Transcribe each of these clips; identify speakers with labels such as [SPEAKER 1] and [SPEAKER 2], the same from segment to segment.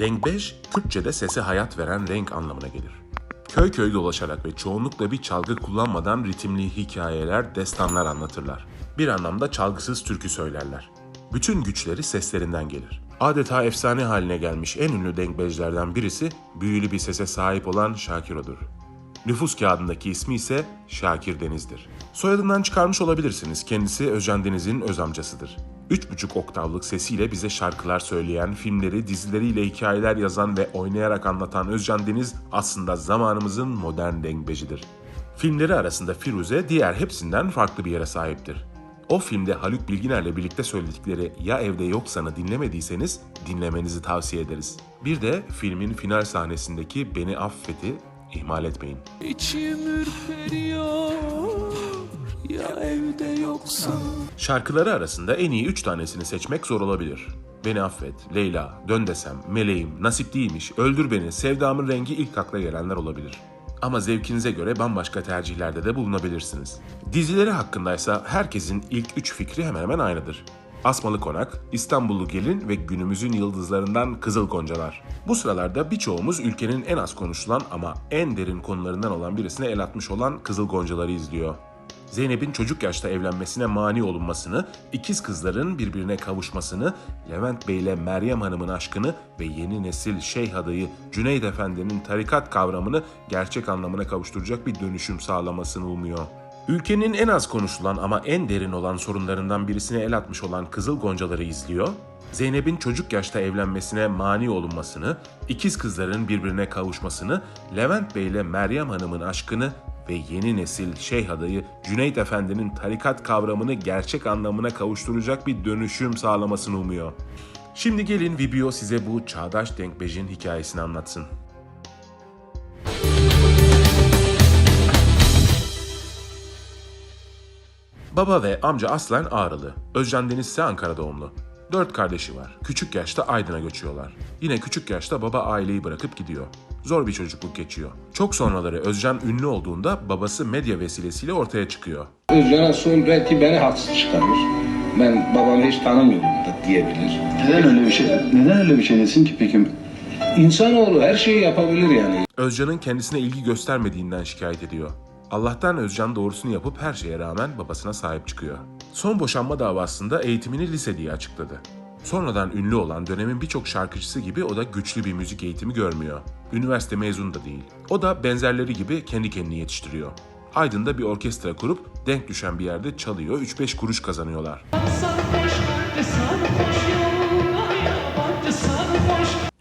[SPEAKER 1] Dengbej, Kürtçe'de sese hayat veren renk anlamına gelir. Köy köy dolaşarak ve çoğunlukla bir çalgı kullanmadan ritimli hikayeler, destanlar anlatırlar. Bir anlamda çalgısız türkü söylerler. Bütün güçleri seslerinden gelir. Adeta efsane haline gelmiş en ünlü dengbejlerden birisi büyülü bir sese sahip olan Şakiro'dur. Nüfus kağıdındaki ismi ise Şakir Deniz'dir. Soyadından çıkarmış olabilirsiniz. Kendisi Özcan Deniz'in öz amcasıdır. 3,5 oktavlık sesiyle bize şarkılar söyleyen, filmleri, dizileriyle hikayeler yazan ve oynayarak anlatan Özcan Deniz aslında zamanımızın modern dengbecidir. Filmleri arasında Firuze diğer hepsinden farklı bir yere sahiptir. O filmde Haluk Bilginer'le birlikte söyledikleri Ya Evde Yoksan'ı dinlemediyseniz dinlemenizi tavsiye ederiz. Bir de filmin final sahnesindeki Beni Affet'i ihmal etmeyin.
[SPEAKER 2] İçim ürperiyor ya evde yoksa
[SPEAKER 1] Şarkıları arasında en iyi 3 tanesini seçmek zor olabilir. Beni affet, Leyla, Dön desem, Meleğim, Nasip değilmiş, Öldür beni, Sevdamın rengi ilk akla gelenler olabilir. Ama zevkinize göre bambaşka tercihlerde de bulunabilirsiniz. Dizileri hakkındaysa herkesin ilk 3 fikri hemen hemen aynıdır. Asmalı Konak, İstanbullu Gelin ve günümüzün yıldızlarından Kızıl Goncalar. Bu sıralarda birçoğumuz ülkenin en az konuşulan ama en derin konularından olan birisine el atmış olan Kızıl Goncaları izliyor. Zeynep'in çocuk yaşta evlenmesine mani olunmasını, ikiz kızların birbirine kavuşmasını, Levent Bey ile Meryem Hanım'ın aşkını ve yeni nesil Şeyh adayı Cüneyt Efendi'nin tarikat kavramını gerçek anlamına kavuşturacak bir dönüşüm sağlamasını umuyor. Ülkenin en az konuşulan ama en derin olan sorunlarından birisine el atmış olan Kızıl Goncaları izliyor, Zeynep'in çocuk yaşta evlenmesine mani olunmasını, ikiz kızların birbirine kavuşmasını, Levent Bey ile Meryem Hanım'ın aşkını ve yeni nesil Şeyh adayı Cüneyt Efendi'nin tarikat kavramını gerçek anlamına kavuşturacak bir dönüşüm sağlamasını umuyor. Şimdi gelin Vibio size bu çağdaş denkbejin hikayesini anlatsın. Baba ve amca aslen Ağrılı. Özcan Deniz ise Ankara doğumlu. Dört kardeşi var. Küçük yaşta Aydın'a göçüyorlar. Yine küçük yaşta baba aileyi bırakıp gidiyor. Zor bir çocukluk geçiyor. Çok sonraları Özcan ünlü olduğunda babası medya vesilesiyle ortaya çıkıyor.
[SPEAKER 3] Özcan'a ki beni haksız çıkarır. Ben babamı hiç tanımıyorum da diyebilir.
[SPEAKER 4] Neden öyle bir şey? Neden öyle bir şey desin ki peki?
[SPEAKER 3] İnsanoğlu her şeyi yapabilir yani.
[SPEAKER 1] Özcan'ın kendisine ilgi göstermediğinden şikayet ediyor. Allah'tan Özcan doğrusunu yapıp her şeye rağmen babasına sahip çıkıyor. Son boşanma davasında eğitimini lise diye açıkladı. Sonradan ünlü olan dönemin birçok şarkıcısı gibi o da güçlü bir müzik eğitimi görmüyor. Üniversite mezunu da değil. O da benzerleri gibi kendi kendini yetiştiriyor. Aydın'da bir orkestra kurup denk düşen bir yerde çalıyor, 3-5 kuruş kazanıyorlar.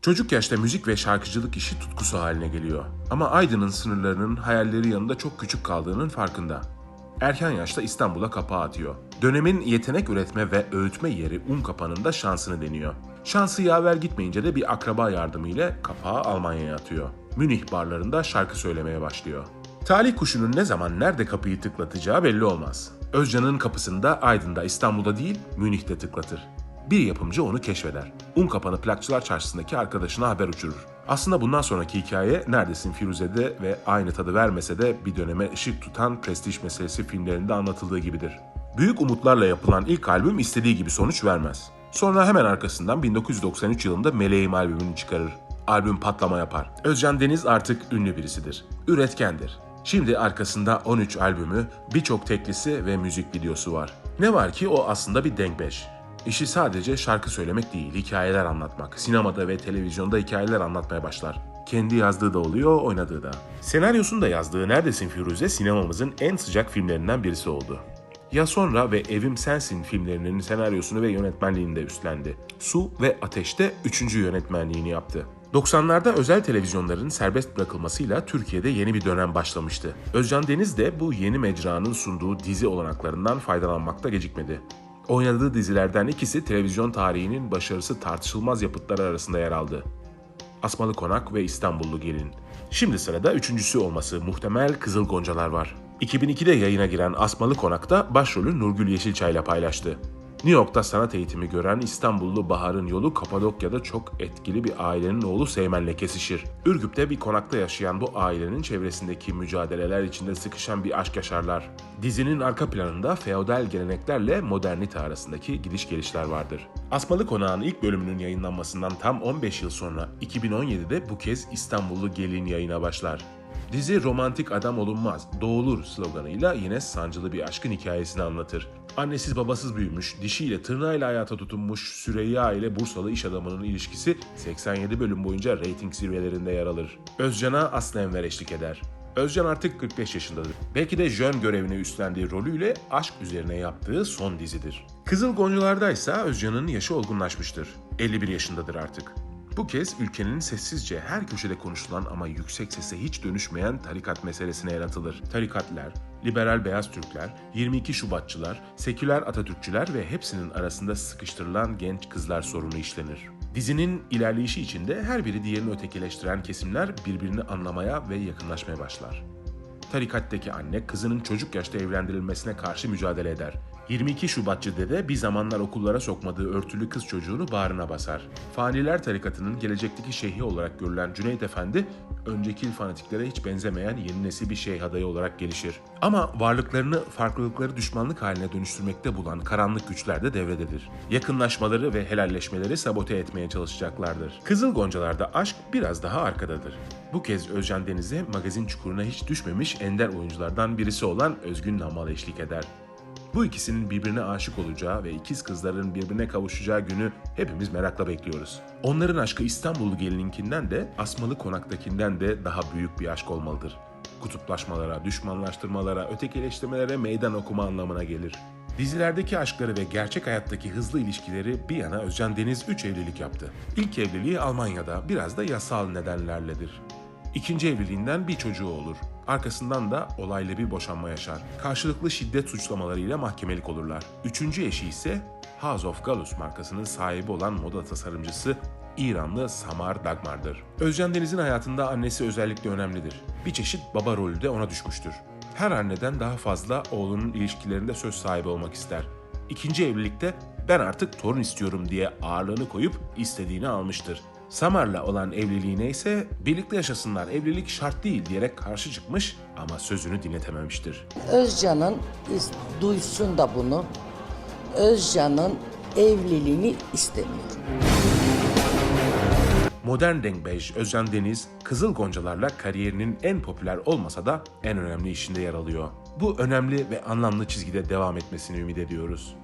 [SPEAKER 1] Çocuk yaşta müzik ve şarkıcılık işi tutkusu haline geliyor. Ama Aydın'ın sınırlarının hayalleri yanında çok küçük kaldığının farkında. Erken yaşta İstanbul'a kapağı atıyor. Dönemin yetenek üretme ve öğütme yeri Unkapanı'nda şansını deniyor. Şansı yaver gitmeyince de bir akraba yardımıyla kapağı Almanya'ya atıyor. Münih barlarında şarkı söylemeye başlıyor. Talih kuşunun ne zaman nerede kapıyı tıklatacağı belli olmaz. Özcan'ın kapısında Aydın'da İstanbul'da değil Münih'te tıklatır. Bir yapımcı onu keşfeder. Un kapanı plakçılar çarşısındaki arkadaşına haber uçurur. Aslında bundan sonraki hikaye Neredesin Firuze'de ve aynı tadı vermese de bir döneme ışık tutan prestij meselesi filmlerinde anlatıldığı gibidir. Büyük umutlarla yapılan ilk albüm istediği gibi sonuç vermez. Sonra hemen arkasından 1993 yılında Meleğim albümünü çıkarır. Albüm patlama yapar. Özcan Deniz artık ünlü birisidir. Üretkendir. Şimdi arkasında 13 albümü, birçok teklisi ve müzik videosu var. Ne var ki o aslında bir denkbeş. İşi sadece şarkı söylemek değil, hikayeler anlatmak. Sinemada ve televizyonda hikayeler anlatmaya başlar. Kendi yazdığı da oluyor, oynadığı da. Senaryosunu da yazdığı Neredesin Firuze sinemamızın en sıcak filmlerinden birisi oldu. Ya Sonra ve Evim Sensin filmlerinin senaryosunu ve yönetmenliğini de üstlendi. Su ve Ateş'te 3. yönetmenliğini yaptı. 90'larda özel televizyonların serbest bırakılmasıyla Türkiye'de yeni bir dönem başlamıştı. Özcan Deniz de bu yeni mecranın sunduğu dizi olanaklarından faydalanmakta gecikmedi. Oynadığı dizilerden ikisi televizyon tarihinin başarısı tartışılmaz yapıtları arasında yer aldı. Asmalı Konak ve İstanbullu Gelin. Şimdi sırada üçüncüsü olması muhtemel Kızıl Goncalar var. 2002'de yayına giren Asmalı Konak'ta başrolü Nurgül Yeşilçay ile paylaştı. New York'ta sanat eğitimi gören İstanbullu Bahar'ın yolu Kapadokya'da çok etkili bir ailenin oğlu Seymen'le kesişir. Ürgüp'te bir konakta yaşayan bu ailenin çevresindeki mücadeleler içinde sıkışan bir aşk yaşarlar. Dizinin arka planında feodal geleneklerle modernite arasındaki gidiş gelişler vardır. Asmalı Konağın ilk bölümünün yayınlanmasından tam 15 yıl sonra 2017'de bu kez İstanbullu gelin yayına başlar. Dizi romantik adam olunmaz, doğulur sloganıyla yine sancılı bir aşkın hikayesini anlatır. Annesiz babasız büyümüş, dişiyle tırnağıyla hayata tutunmuş Süreyya ile Bursalı iş adamının ilişkisi 87 bölüm boyunca reyting zirvelerinde yer alır. Özcan'a Aslı Enver eşlik eder. Özcan artık 45 yaşındadır. Belki de jön görevini üstlendiği rolüyle aşk üzerine yaptığı son dizidir. Kızıl Goncalar'da ise Özcan'ın yaşı olgunlaşmıştır. 51 yaşındadır artık. Bu kez ülkenin sessizce her köşede konuşulan ama yüksek sese hiç dönüşmeyen tarikat meselesine el atılır. Tarikatlar, liberal beyaz Türkler, 22 Şubatçılar, seküler Atatürkçüler ve hepsinin arasında sıkıştırılan genç kızlar sorunu işlenir. Dizinin ilerleyişi içinde her biri diğerini ötekileştiren kesimler birbirini anlamaya ve yakınlaşmaya başlar. Tarikattaki anne kızının çocuk yaşta evlendirilmesine karşı mücadele eder. 22 Şubatçı dede bir zamanlar okullara sokmadığı örtülü kız çocuğunu bağrına basar. Faniler tarikatının gelecekteki şeyhi olarak görülen Cüneyt Efendi, önceki fanatiklere hiç benzemeyen yeni nesil bir şeyh adayı olarak gelişir. Ama varlıklarını farklılıkları düşmanlık haline dönüştürmekte bulan karanlık güçler de devrededir. Yakınlaşmaları ve helalleşmeleri sabote etmeye çalışacaklardır. Kızıl Goncalar'da aşk biraz daha arkadadır. Bu kez Özcan Deniz'e magazin çukuruna hiç düşmemiş ender oyunculardan birisi olan Özgün Namal eşlik eder. Bu ikisinin birbirine aşık olacağı ve ikiz kızların birbirine kavuşacağı günü hepimiz merakla bekliyoruz. Onların aşkı İstanbullu gelininkinden de Asmalı Konak'takinden de daha büyük bir aşk olmalıdır. Kutuplaşmalara, düşmanlaştırmalara, ötekileştirmelere meydan okuma anlamına gelir. Dizilerdeki aşkları ve gerçek hayattaki hızlı ilişkileri bir yana Özcan Deniz 3 evlilik yaptı. İlk evliliği Almanya'da biraz da yasal nedenlerledir. İkinci evliliğinden bir çocuğu olur. Arkasından da olaylı bir boşanma yaşar. Karşılıklı şiddet suçlamalarıyla mahkemelik olurlar. Üçüncü eşi ise House of Gallus markasının sahibi olan moda tasarımcısı İranlı Samar Dagmar'dır. Özcan Deniz'in hayatında annesi özellikle önemlidir. Bir çeşit baba rolü de ona düşmüştür. Her anneden daha fazla oğlunun ilişkilerinde söz sahibi olmak ister. İkinci evlilikte ben artık torun istiyorum diye ağırlığını koyup istediğini almıştır. Samar'la olan evliliğine ise birlikte yaşasınlar evlilik şart değil diyerek karşı çıkmış ama sözünü dinletememiştir.
[SPEAKER 5] Özcan'ın duysun da bunu. Özcan'ın evliliğini istemiyorum.
[SPEAKER 1] Modern Dengbej Özcan Deniz, Kızıl Goncalar'la kariyerinin en popüler olmasa da en önemli işinde yer alıyor. Bu önemli ve anlamlı çizgide devam etmesini ümit ediyoruz.